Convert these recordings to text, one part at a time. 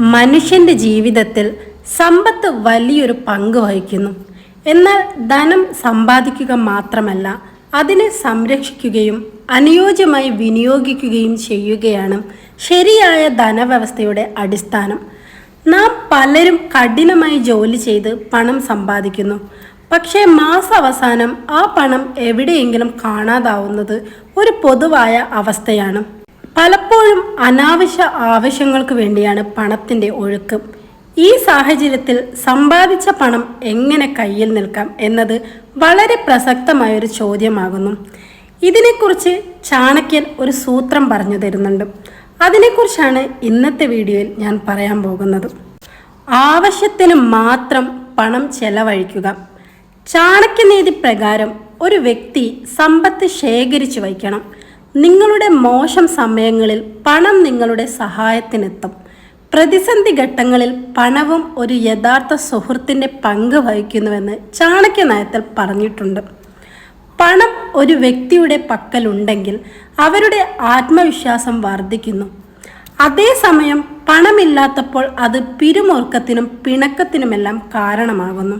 മനുഷ്യന്റെ ജീവിതത്തിൽ സമ്പത്ത് വലിയൊരു പങ്ക് വഹിക്കുന്നു. എന്നാൽ ധനം സമ്പാദിക്കുക മാത്രമല്ല അതിനെ സംരക്ഷിക്കുകയും അനുയോജ്യമായി വിനിയോഗിക്കുകയും ചെയ്യുകയാണ് ശരിയായ ധനവ്യവസ്ഥയുടെ അടിസ്ഥാനം. നാം പലരും കഠിനമായി ജോലി ചെയ്ത് പണം സമ്പാദിക്കുന്നു. പക്ഷേ മാസാവസാനം ആ പണം എവിടെയെങ്കിലും കാണാതാവുന്നത് ഒരു പൊതുവായ അവസ്ഥയാണ്. പലപ്പോഴും അനാവശ്യ ആവശ്യങ്ങൾക്ക് വേണ്ടിയാണ് പണത്തിന്റെ ഒഴുക്ക്. ഈ സാഹചര്യത്തിൽ സമ്പാദിച്ച പണം എങ്ങനെ കയ്യിൽ നിൽക്കാം എന്നത് വളരെ പ്രസക്തമായൊരു ചോദ്യമാകുന്നു. ഇതിനെക്കുറിച്ച് ചാണക്യൻ ഒരു സൂത്രം പറഞ്ഞു തരുന്നുണ്ട്. അതിനെക്കുറിച്ചാണ് ഇന്നത്തെ വീഡിയോയിൽ ഞാൻ പറയാൻ പോകുന്നത്. ആവശ്യത്തിന് മാത്രം പണം ചെലവഴിക്കുക. ചാണക്യനീതി പ്രകാരം ഒരു വ്യക്തി സമ്പത്ത് ശേഖരിച്ചു വയ്ക്കണം. നിങ്ങളുടെ മോശം സമയങ്ങളിൽ പണം നിങ്ങളുടെ സഹായത്തിനെത്തും. പ്രതിസന്ധി ഘട്ടങ്ങളിൽ പണവും ഒരു യഥാർത്ഥ സുഹൃത്തിന്റെ പങ്ക് വഹിക്കുന്നുവെന്ന് ചാണക്യ നയത്തിൽ പറഞ്ഞിട്ടുണ്ട്. പണം ഒരു വ്യക്തിയുടെ പക്കലുണ്ടെങ്കിൽ അവരുടെ ആത്മവിശ്വാസം വർദ്ധിക്കുന്നു. അതേസമയം പണമില്ലാത്തപ്പോൾ അത് പിരിമുറുക്കത്തിനും പിണക്കത്തിനുമെല്ലാം കാരണമാകുന്നു.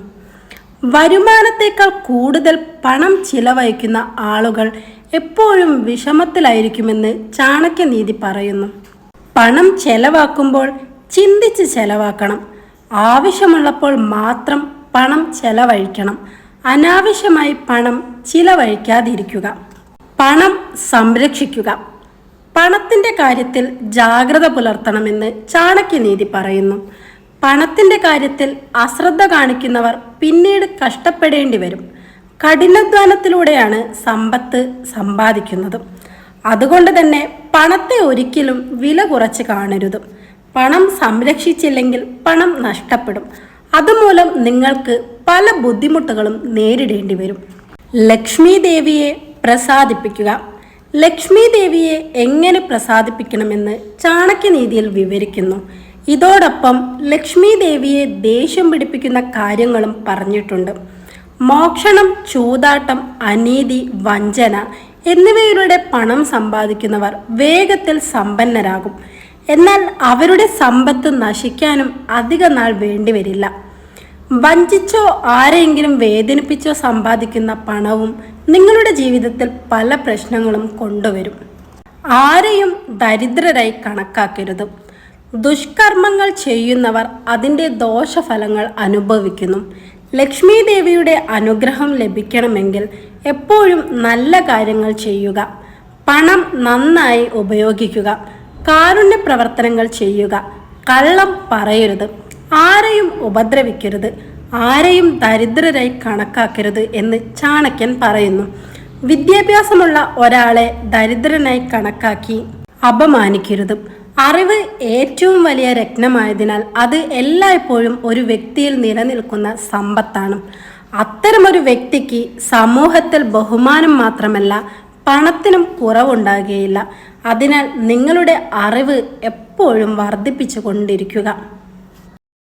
വരുമാനത്തേക്കാൾ കൂടുതൽ പണം ചിലവഴിക്കുന്ന ആളുകൾ എപ്പോഴും വിഷമത്തിലായിരിക്കുമെന്ന് ചാണക്യനീതി പറയുന്നു. പണം ചെലവാക്കുമ്പോൾ ചിന്തിച്ച് ചെലവാക്കണം. ആവശ്യമുള്ളപ്പോൾ മാത്രം പണം ചെലവഴിക്കണം. അനാവശ്യമായി പണം ചിലവഴിക്കാതിരിക്കുക. പണം സംരക്ഷിക്കുക. പണത്തിന്റെ കാര്യത്തിൽ ജാഗ്രത പുലർത്തണമെന്ന് ചാണക്യനീതി പറയുന്നു. പണത്തിന്റെ കാര്യത്തിൽ അശ്രദ്ധ കാണിക്കുന്നവർ പിന്നീട് കഷ്ടപ്പെടേണ്ടി വരും കഠിനാധ്വാനത്തിലൂടെയാണ് സമ്പത്ത് സമ്പാദിക്കുന്നത്. അതുകൊണ്ട് തന്നെ പണത്തെ ഒരിക്കലും വില കുറച്ച് കാണരുത്. പണം സംരക്ഷിച്ചില്ലെങ്കിൽ പണം നഷ്ടപ്പെടും. അതുമൂലം നിങ്ങൾക്ക് പല ബുദ്ധിമുട്ടുകളും നേരിടേണ്ടി വരും. ലക്ഷ്മി ദേവിയെ പ്രസാദിപ്പിക്കുക. ലക്ഷ്മി ദേവിയെ എങ്ങനെ പ്രസാദിപ്പിക്കണമെന്ന് ചാണക്യനീതിയിൽ വിവരിക്കുന്നു. ഇതോടൊപ്പം ലക്ഷ്മി ദേവിയെ ദേഷ്യം പിടിപ്പിക്കുന്ന കാര്യങ്ങളും പറഞ്ഞിട്ടുണ്ട്. മോക്ഷണം ചൂതാട്ടം അനീതി വഞ്ചന എന്നിവയിലൂടെ പണം സമ്പാദിക്കുന്നവർ വേഗത്തിൽ സമ്പന്നരാകും. എന്നാൽ അവരുടെ സമ്പത്ത് നശിക്കാനും അധിക നാൾ വേണ്ടിവരില്ല. വഞ്ചിച്ചോ ആരെങ്കിലും വേദനിപ്പിച്ചോ സമ്പാദിക്കുന്ന പണവും നിങ്ങളുടെ ജീവിതത്തിൽ പല പ്രശ്നങ്ങളും കൊണ്ടുവരും. ആരെയും ദരിദ്രരായി കണക്കാക്കരുത്. ദുഷ്കർമ്മങ്ങൾ ചെയ്യുന്നവർ അതിന്റെ ദോഷഫലങ്ങൾ അനുഭവിക്കുന്നു. ലക്ഷ്മി ദേവിയുടെ അനുഗ്രഹം ലഭിക്കണമെങ്കിൽ എപ്പോഴും നല്ല കാര്യങ്ങൾ ചെയ്യുക. പണം നന്നായി ഉപയോഗിക്കുക. കാരുണ്യ പ്രവർത്തനങ്ങൾ ചെയ്യുക. കള്ളം പറയരുത്. ആരെയും ഉപദ്രവിക്കരുത്. ആരെയും ദരിദ്രരായി കണക്കാക്കരുത് എന്ന് ചാണക്യൻ പറയുന്നു. വിദ്യാഭ്യാസമുള്ള ഒരാളെ ദരിദ്രനായി കണക്കാക്കി അപമാനിക്കരുത്. അറിവ് ഏറ്റവും വലിയ രത്നമായതിനാൽ അത് എല്ലായ്പ്പോഴും ഒരു വ്യക്തിയിൽ നിലനിൽക്കുന്ന സമ്പത്താണ്. അത്തരമൊരു വ്യക്തിക്ക് സമൂഹത്തിൽ ബഹുമാനം മാത്രമല്ല പണത്തിനും കുറവുണ്ടാകുകയില്ല. അതിനാൽ നിങ്ങളുടെ അറിവ് എപ്പോഴും വർദ്ധിപ്പിച്ചു കൊണ്ടിരിക്കുക